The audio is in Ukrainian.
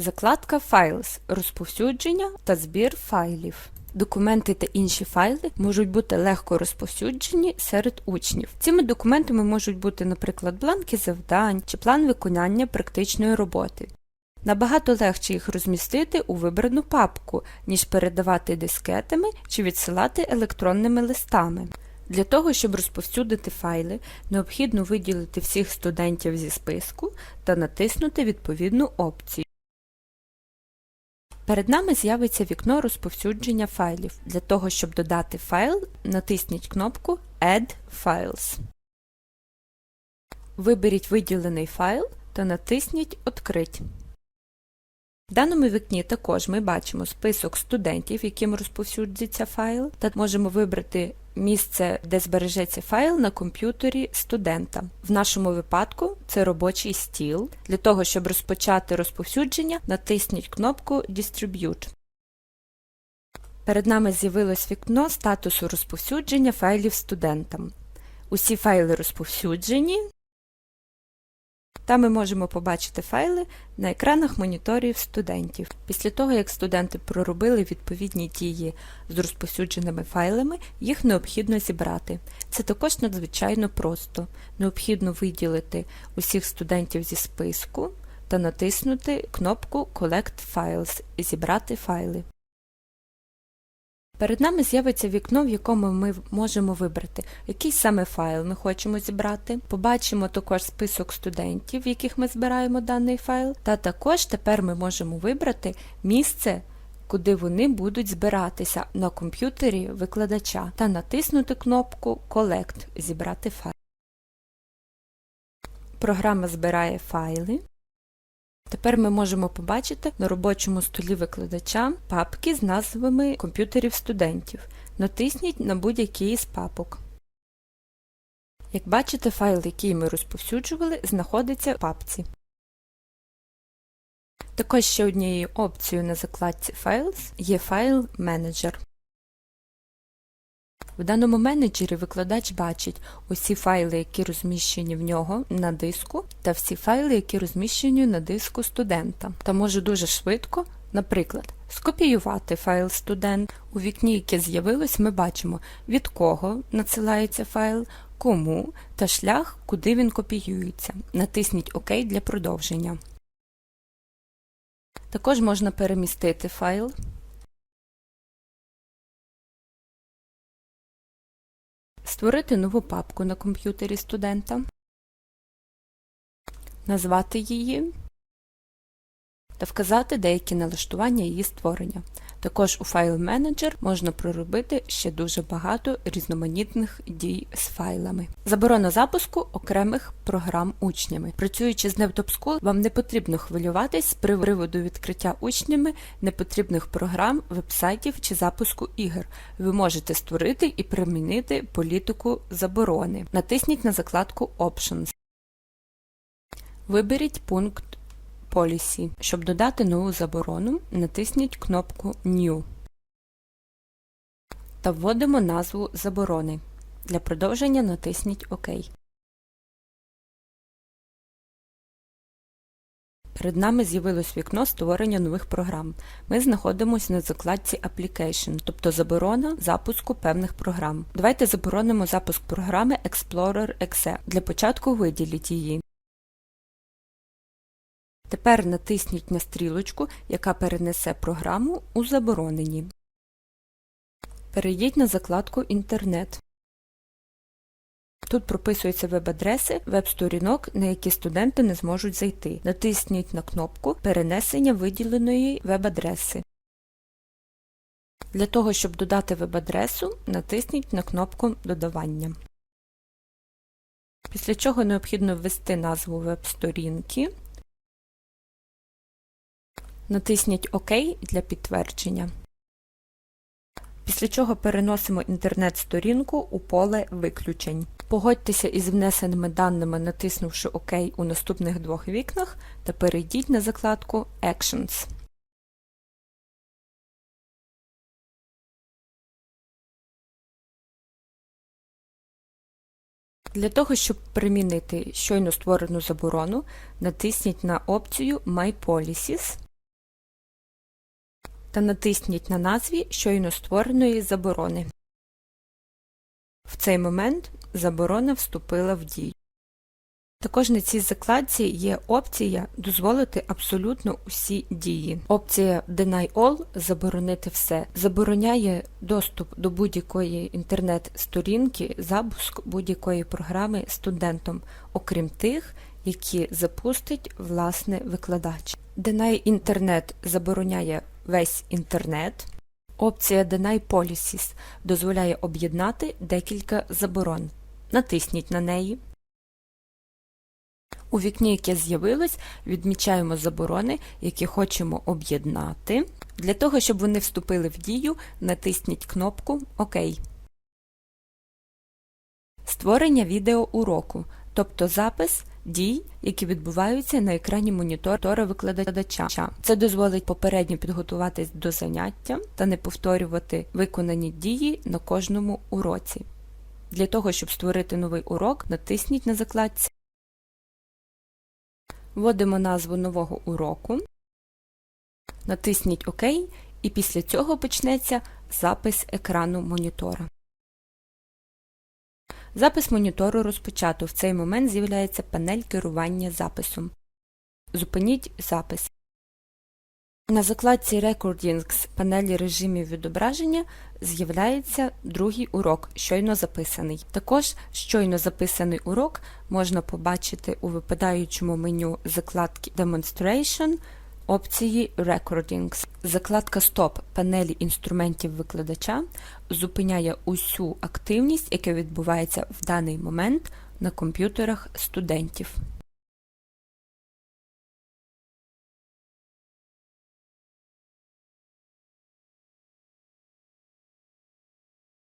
Закладка Files розповсюдження та збір файлів. Документи та інші файли можуть бути легко розповсюджені серед учнів. Цими документами можуть бути, наприклад, бланки завдань чи план виконання практичної роботи. Набагато легше їх розмістити у вибрану папку, ніж передавати дискетами чи відсилати електронними листами. Для того, щоб розповсюдити файли, необхідно виділити всіх студентів зі списку та натиснути відповідну опцію. Перед нами з'явиться вікно розповсюдження файлів. Для того, щоб додати файл, натисніть кнопку Add Files. Виберіть виділений файл та натисніть Открить. В даному вікні також ми бачимо список студентів, яким розповсюдиться файл, та можемо вибрати місце, де збережеться файл на комп'ютері студента. В нашому випадку це робочий стіл. Для того, щоб розпочати розповсюдження, натисніть кнопку Distribute. Перед нами з'явилось вікно статусу розповсюдження файлів студентам. Усі файли розповсюджені, та ми можемо побачити файли на екранах моніторів студентів. Після того, як студенти проробили відповідні дії з розповсюдженими файлами, їх необхідно зібрати. Це також надзвичайно просто. Необхідно виділити усіх студентів зі списку та натиснути кнопку Collect Files і зібрати файли. Перед нами з'явиться вікно, в якому ми можемо вибрати, який саме файл ми хочемо зібрати. Побачимо також список студентів, в яких ми збираємо даний файл, та також тепер ми можемо вибрати місце, куди вони будуть збиратися на комп'ютері викладача, та натиснути кнопку Collect Зібрати файл. Програма збирає файли. Тепер ми можемо побачити на робочому столі викладача папки з назвами комп'ютерів студентів. Натисніть на будь-який із папок. Як бачите, файл, який ми розповсюджували, знаходиться в папці. Також ще однією опцією на закладці Files є файл Manager. В даному менеджері викладач бачить усі файли, які розміщені в нього на диску, та всі файли, які розміщені на диску студента, та може дуже швидко, наприклад, скопіювати файл студент. У вікні, яке з'явилось, ми бачимо, від кого надсилається файл, кому та шлях, куди він копіюється. Натисніть ОК для продовження. Також можна перемістити файл. Створити нову папку на комп'ютері студента, назвати її та вказати деякі налаштування її створення. Також у File Manager можна проробити ще дуже багато різноманітних дій з файлами. Заборона запуску окремих програм учнями. Працюючи з NetDoп School, вам не потрібно хвилюватись з приводу відкриття учнями непотрібних програм, вебсайтів чи запуску ігор. Ви можете створити і примінити політику заборони. Натисніть на закладку Options. Виберіть пункт Policy. Щоб додати нову заборону, натисніть кнопку New та вводимо назву заборони. Для продовження натисніть ОК. Перед нами з'явилось вікно створення нових програм. Ми знаходимося на закладці Application, тобто заборона запуску певних програм. Давайте заборонимо запуск програми Explorer Exe. Для початку виділіть її. Тепер натисніть на стрілочку, яка перенесе програму у заборонені. Перейдіть на закладку Інтернет. Тут прописуються веб-адреси веб-сторінок, на які студенти не зможуть зайти. Натисніть на кнопку Перенесення виділеної веб-адреси. Для того, щоб додати веб-адресу, натисніть на кнопку Додавання. Після чого необхідно ввести назву веб-сторінки. Натисніть ОК для підтвердження. Після чого переносимо інтернет-сторінку у поле виключень. Погодьтеся із внесеними даними, натиснувши ОК у наступних двох вікнах та перейдіть на закладку Actions. Для того, щоб примінити щойно створену заборону, натисніть на опцію My Policies та натисніть на назві щойно створеної заборони. В цей момент заборона вступила в дію. Також на цій закладці є опція дозволити абсолютно усі дії. Опція Deny All заборонити все забороняє доступ до будь-якої інтернет-сторінки, запуск будь-якої програми студентом, окрім тих, які запустить власне викладач. Deny Internet забороняє весь інтернет. Опція Deny Policies дозволяє об'єднати декілька заборон. Натисніть на неї. У вікні, яке з'явилось, відмічаємо заборони, які хочемо об'єднати. Для того, щоб вони вступили в дію, натисніть кнопку ОК. Створення відеоуроку, тобто запис дій, які відбуваються на екрані монітора викладача. Це дозволить попередньо підготуватись до заняття та не повторювати виконані дії на кожному уроці. Для того, щоб створити новий урок, натисніть на закладці Вводимо назву нового уроку, натисніть ОК і після цього почнеться запис екрану монітора. Запис монітору розпочато. В цей момент з'являється панель керування записом. Зупиніть запис. На закладці Recordings панелі режимів відображення з'являється другий урок, щойно записаний. Також щойно записаний урок можна побачити у випадаючому меню закладки Demonstration опції Recordings. Закладка Стоп панелі інструментів викладача зупиняє усю активність, яка відбувається в даний момент на комп'ютерах студентів.